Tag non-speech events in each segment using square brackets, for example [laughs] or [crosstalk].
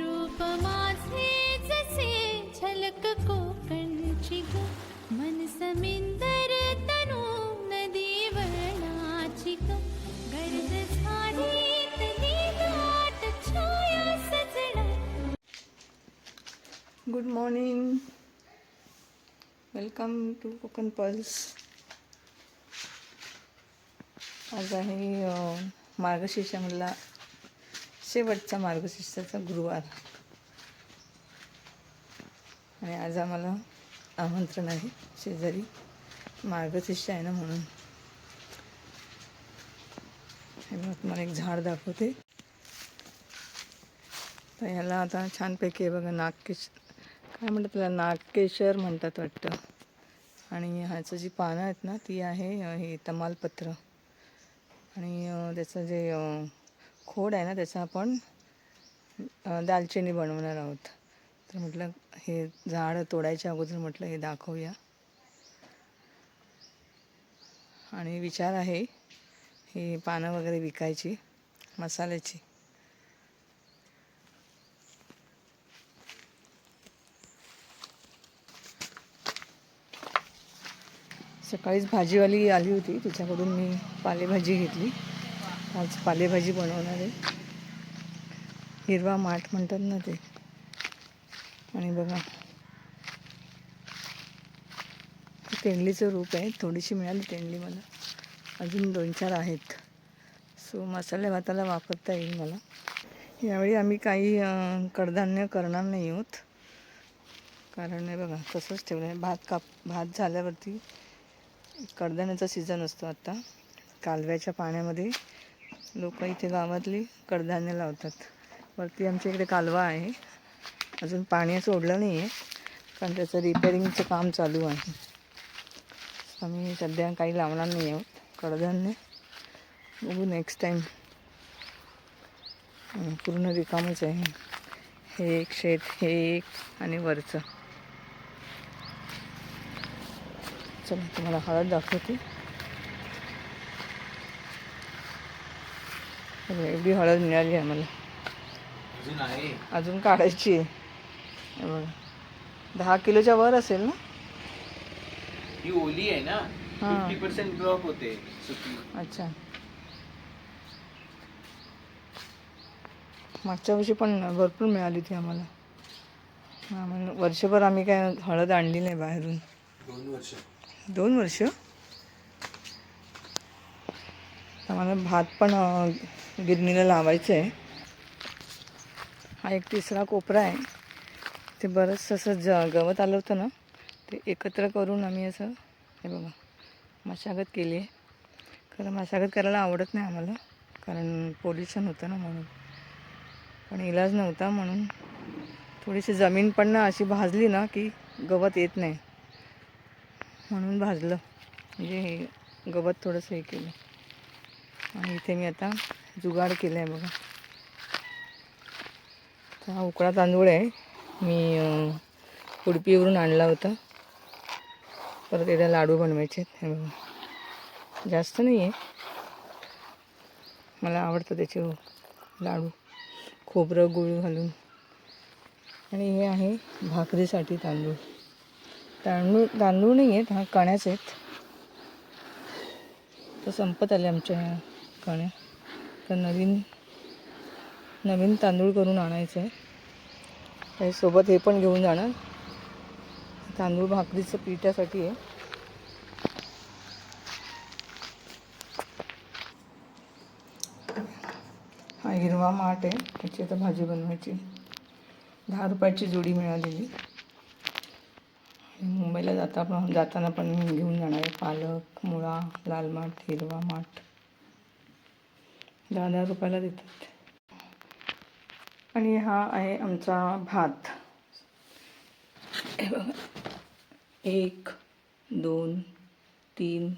रूप माझे जसे झलक कोकणची ग मन समिंदर तनु नदी वळणाची ग गर्द झालीत छाया good morning welcome to Konkan pulse आज आहे अ, शेवटचा मार्गशीर्षाचा गुरुवार. आणि आज आम्हाला आमंत्रण आहे शेजारी मार्गशीर्ष आहे ना म्हणून. हे तुम्हाला एक झाड दाखवते. तर ह्याला आता छानपैकी आहे बघा नागकेश काय म्हणतात त्याला? नागकेशर म्हणतात वाटतं. आणि ह्याचं जी पानं आहेत ना ती आहे हे तमालपत्र. आणि त्याचं जे खोड आहे ना त्याचा आपण दालचिनी बनवणार आहोत. तर म्हटलं हे झाड तोडायच्या अगोदर म्हटलं हे दाखवूया. आणि विचार आहे ही पानं वगैरे विकायची मसाल्याची. सकाळीच भाजीवाली आली होती तिच्याकडून मी पालेभाजी घेतली. आज पालेभाजी बनवणार आहे. हिरवा माठ म्हणतात ना ते. आणि बघा. तेंडलीचं रूप आहे. थोडीशी मिळाली तेंडली मला. अजून दोन चार आहेत. सो मसाले भाताला वापरता येईल मला. यावेळी आम्ही काही कडधान्य करणार नाही आहोत. कारण हे बघा तसंच ठेवलं आहे. भात काप भात झाल्यावरती कडधान्याचा सीझन असतो आत्ता कालव्याच्या पाण्यामध्ये लोक इथे गावातली कडधान्य लावतात. वरती आमच्या इकडे कालवा आहे. अजून पाणी सोडलं नाही आहे कारण त्याचं रिपेरिंगचं काम चालू आहे. आम्ही सध्या काही लावणार नाही आहोत कडधान्य. बघू नेक्स्ट टाईम पूर्ण रिकामच आहे. हे एक शेत हे एक आणि वरचं. चला तुम्हाला हळद दाखवते हे बघा, एवढी हळद मिळाली आहे. मला अजून काढायची आहे. बघा. दहा किलोच्या वर असेल ना? ही ओली आहे ना. फिफ्टी पर्सेंट ड्रॉप होते अच्छा. मागच्या वर्षी पण भरपूर मिळाली होती आम्हाला. हा, वर्षभर आम्ही काय हळद आणली नाही बाहेरून. दोन वर्ष. दोन वर्ष? आम्हाला भात पण गिरणीला लावायचं आहे हा एक तिसरा कोपरा आहे. ते बरंच असं ज गवत आलं होतं ना ते एकत्र करून आम्ही असं हे बघा मशागत केली आहे. खरं मशागत करायला आवडत नाही आम्हाला कारण पोल्युशन होतं ना म्हणून. पण इलाज नव्हता म्हणून. थोडीशी जमीन पण ना अशी भाजली ना की गवत येत नाही. म्हणून भाजलं. म्हणजे हे गवत थोडंसं हे केलं. आणि इथे मी आता जुगाड केला आहे बघा हा उकडा तांदूळ आहे. मी उडपीवरून आणला होता. परत एकदा लाडू बनवायचे आहेत. हे बघा. जास्त नाही आहे मला आवडतं त्याचे लाडू. खोबरं गुळ घालून. आणि हे आहे भाकरीसाठी तांदूळ. तांदूळ तांदूळ नाही आहेत हा कण्याच आहेत. तर संपत आले आमच्या कण्या. तर नवीन नवीन तांदूळ करून आणायचं आहे. त्याच्यासोबत हे पण घेऊन जाणार. तांदूळ भाकरीचं पिठासाठी आहे. हा हिरवा माठ आहे. त्याची आता भाजी बनवायची. दहा रुपयाची जोडी मिळालेली. मुंबईला जाता पण जाताना पण घेऊन जाणार आहे. पालक मुळा लाल माठ हिरवा माठ. दहा दहा रुपयाला देतात. आणि हा आहे आमचा भात. हे बघा. एक दोन तीन.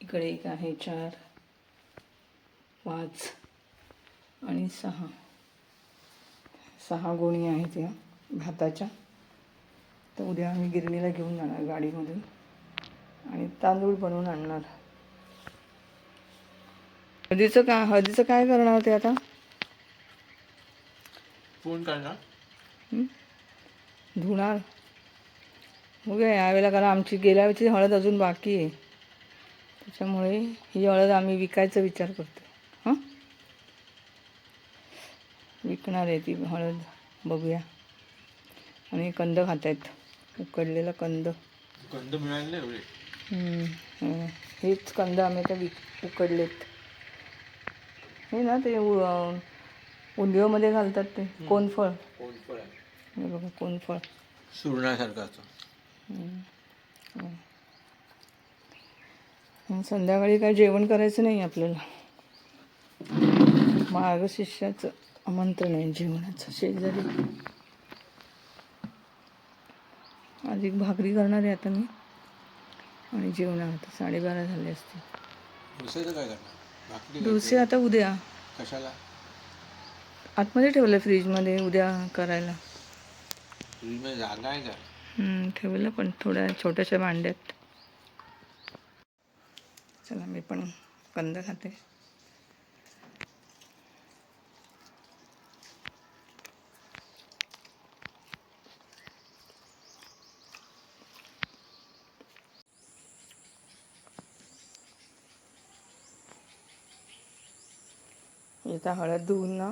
इकडे एक आहे चार पाच आणि सहा. सहा गोणी आहेत या भाताच्या. तर उद्या आम्ही गिरणीला घेऊन जाणार गाडीमधून. आणि तांदूळ बनवून आणणार. हळदीचं का हळदीचं काय करणार होते आता? फोन करणार? धुणार. बघूया यावेळेला कारण आमची गेल्या वेळची हळद अजून बाकी आहे. त्याच्यामुळे ही हळद आम्ही विकायचा विचार करतो हां? विकणार आहे ती हळद. बघूया. आणि कंद खात आहेत उकडलेला कंद. कंद मिळाले. हेच कंद आम्ही आता विक उकडलेत. हे ना ते उंदिओमध्ये घालतात ते कोनफळ. कोण पण आहे हे बघा कोनफळ. सुरणासारखं संध्याकाळी काय जेवण करायचं नाही आपल्याला? मार्ग शिष्याचं आमंत्रण आहे जेवणाचं शेजारी. अधिक भाकरी करणार आहे आता मी. आणि जेवणार आता साडेबारा झाले असते काय करणार? डोसे आता उद्या. कशाला? आतमध्ये ठेवलं फ्रीजमध्ये उद्या करायला. फ्रीजमध्ये जागा आहे का? हम्म, ठेवलं पण थोड्या छोट्याशा भांड्यात. चला मी पण कंद खाते. इथं हळद धुवून ना.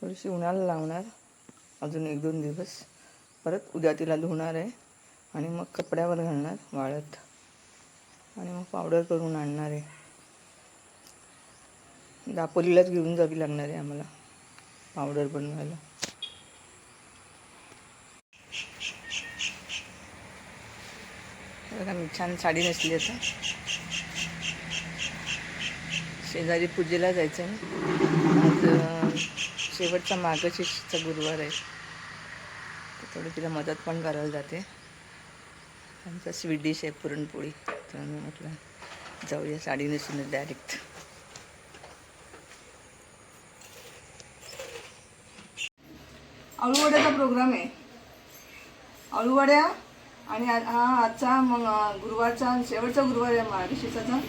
थोडीशी उन्हाला लावणार. अजून एक दोन दिवस. परत उद्या तिला धुणार आहे. आणि मग कपड्यावर घालणार वाळत. आणि मग पावडर करून आणणार आहे. दापोलीलाच घेऊन जावी लागणार आहे आम्हाला पावडर बनवायला. बघा मी छान साडी नेसली आता. शेजारी पूजेला जायचं आज शेवटचा मार्गशीर्षचा गुरुवार आहे. थोडी तिला मदत पण करायला जाते. आमचा स्वीट डिश आहे पुरणपोळी. तर मी म्हटलं जाऊया साडी नेसून डायरेक्ट अळूवड्याचा प्रोग्राम आहे. अळूवड्या आणि हा आजचा मग गुरुवारचा शेवटचा गुरुवार आहे मार्गशीर्षाचा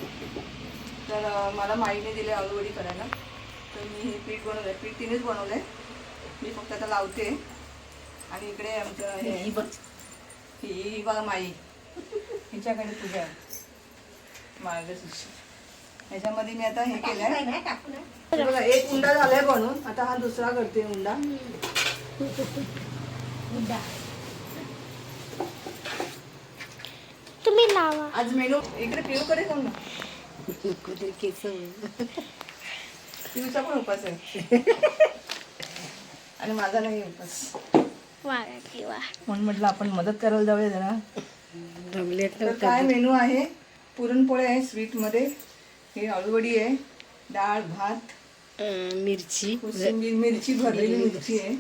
तर मला माईने दिले अळूवडी करायला. तर मी हे पीठ बनवलं आहे पीठ तिनेच बनवलं आहे मी फक्त आता लावते. आणि इकडे आमचं हे ही ही बघा माई. हिच्याकडे पूजा आहे. मार्गशीर्ष ह्याच्यामध्ये मी आता हे केलंय. हे बघा एक उंडा झालाय बनवून आता हा दुसरा करते उंडा. तुम्ही लावा. आज मेनू इकडे पिऊ कडे जाऊ ना पण उपास आहे आणि माझा नाही उपास म्हणून म्हटलं आपण मदत करायला जाऊया जरा तर काय मेनू आहे पुरणपोळी आहे स्वीटमध्ये हे अळूवडी आहे डाळ भात मिरची कोशिंबीर मिरची भरलेली मिरची आहे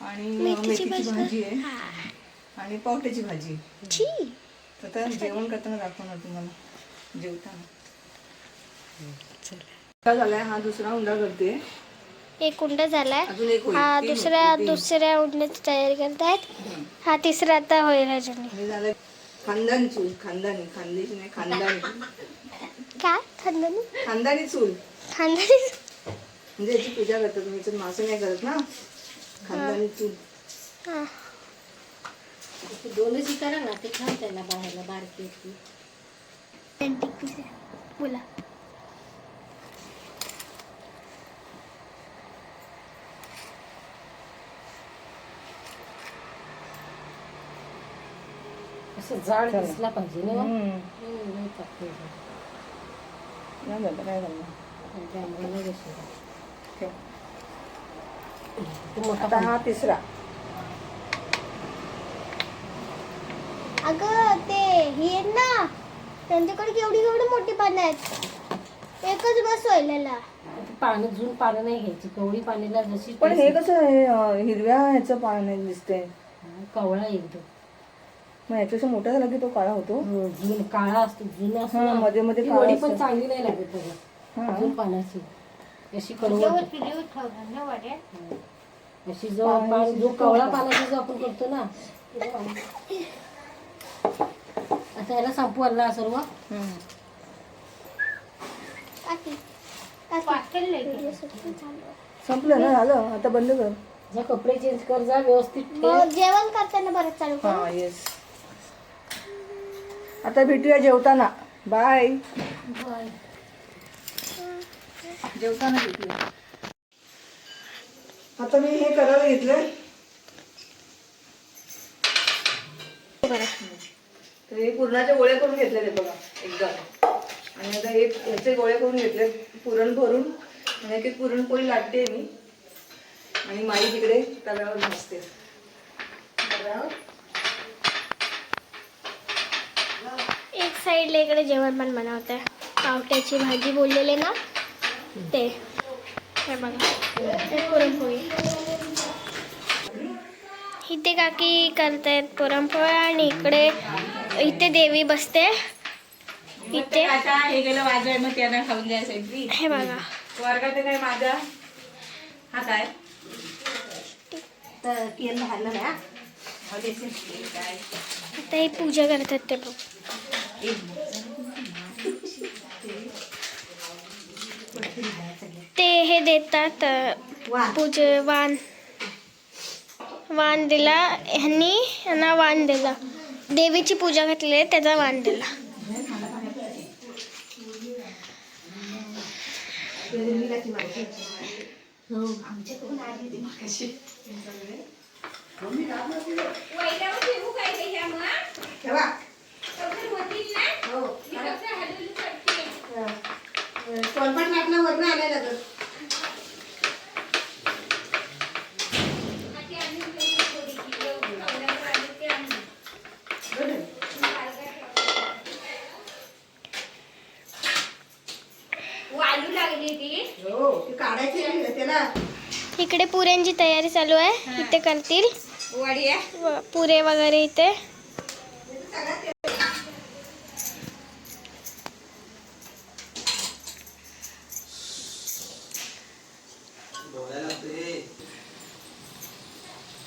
आणि मेथीची भाजी आहे आणि पावट्याची भाजी तर जेवण करताना दाखवणार तुम्हाला जेवताना. काय झालाय हा दुसरा उंडा करते. एक उंडा झालाय. अजून एक होईल. हा तीन दुसऱ्या होतील, तीन. दुसऱ्या उंड्याची तयारी करतायत. हा तिसरा आता होईल अजून. हे झालं खानदानी चूल खानदानी खानदेशी नाही खानदानी. काय? खानदानी? खानदानी चूल. खानदानी म्हणजे याची पूजा करतात तुम्ही याच्यात मासे नाही करत ना? खानदानी चूल. हा. दोनच करा ना ते खाऊ त्याला बाहेरला बारकी बोला असं जाड दिसला पाहिजे ना झालं काय झालं आता हा तिसरा अगं ते ही ना त्यांच्याकडे केवढी केवढी मोठी पानं आहेत? एकच बस व्हायला पानं जुन पानं नाही घ्यायची कवळी पाण्याला जशी पण हे कसं आहे अं, हिरव्या ह्याचं पान आहे दिसतंय हा, कवळा एकदम. मग ह्याच्यापेक्षा मोठा झाला की तो काळा होतो? हम्म, जुन काळा असतो जुना असतो हा, ना, मध्ये मध्ये ती काळा वडी असतो. पण चांगली नाही लागत बघा. हा. जुन पानाची. अशी कडवट अशी जो पान जो कवळा पानाचा जो आपण करतो ना [laughs] आता याला संपू आणला सर्व. संपलं ना झालं? आता बंद कर. जा कपडे चेंज कर जा व्यवस्थित ठेव. मग जेवण करताना परत चालू कर? हां येस आता भेटूया जेवताना. बाय जेवताना भेटूया. आता मी हे करायला घेतलंय. तर हे पुरणाचे गोळे करून घेतलेले बघा एकदम. आणि आता हे ह्याचे गोळे करून घेतले पुरण भरून. म्हणजे की पुरणपोळी लाटते मी. आणि माई तिकडे तव्यावर भाजते. एक साईडला इकडे जेवण पण बनवते. पावट्याची भाजी बोललेले ना ते. हे बघा हे पुरणपोळी. इथे काकी करतायत पुरणपोळ्या आणि इकडे इथे देवी बसते. इथे. हे गेलं माझं आहे मग त्यांना खाऊन हे बघा. वर्गात काय माझा. हा काय? आता ही पूजा करतात ते बघ. ते हे देतात पूजे वाण वाण दिला ह्यांनी यांना वाण दिला. देवीची पूजा घातलेली आहे त्याचा वाण दिला इकडे पुऱ्यांची तयारी चालू आहे. इथे करतील. पुरे वगैरे इथे.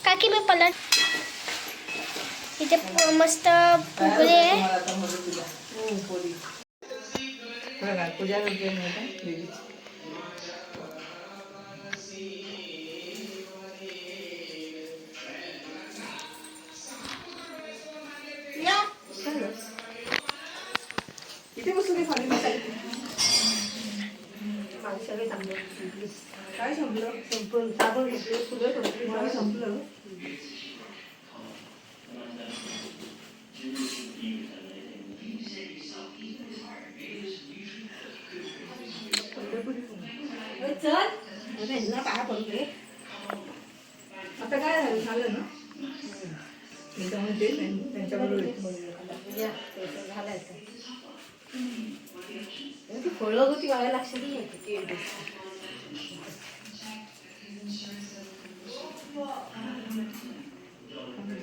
काकी मी पलट. इथे मस्त फुगले आहे आता काय झालं झालं ना मी तर म्हणते त्यां- त्यांच्याबरोबर येते. फळं होती मला लक्षात नाही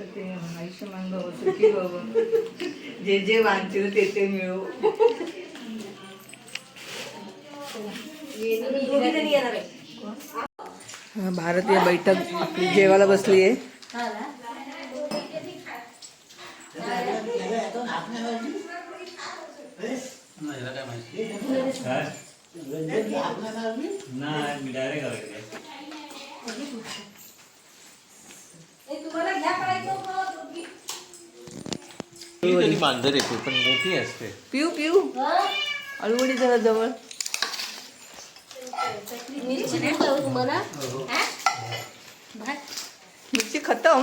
ते आयुष्यमान भव सुखी भव जे जे वांचेल ते ते मिळो भारतीय बैठक आपली जेवायला बसली आहे मांजर येते पण मोठी असते. पिऊ पिऊ. अळवडी जरा जवळ. मिरची तुम्हाला मिरची खतम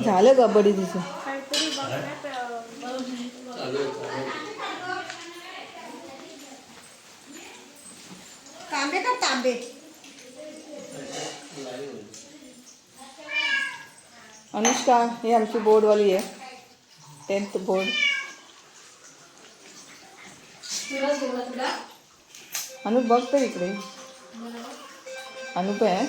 झालं कबड्डी तिचं तांबे का तांबे. अनुष्का ही आमची बोर्डवाली आहे. टेन्थ बोर्ड अनुप बघतो इकडे. अनुप आहे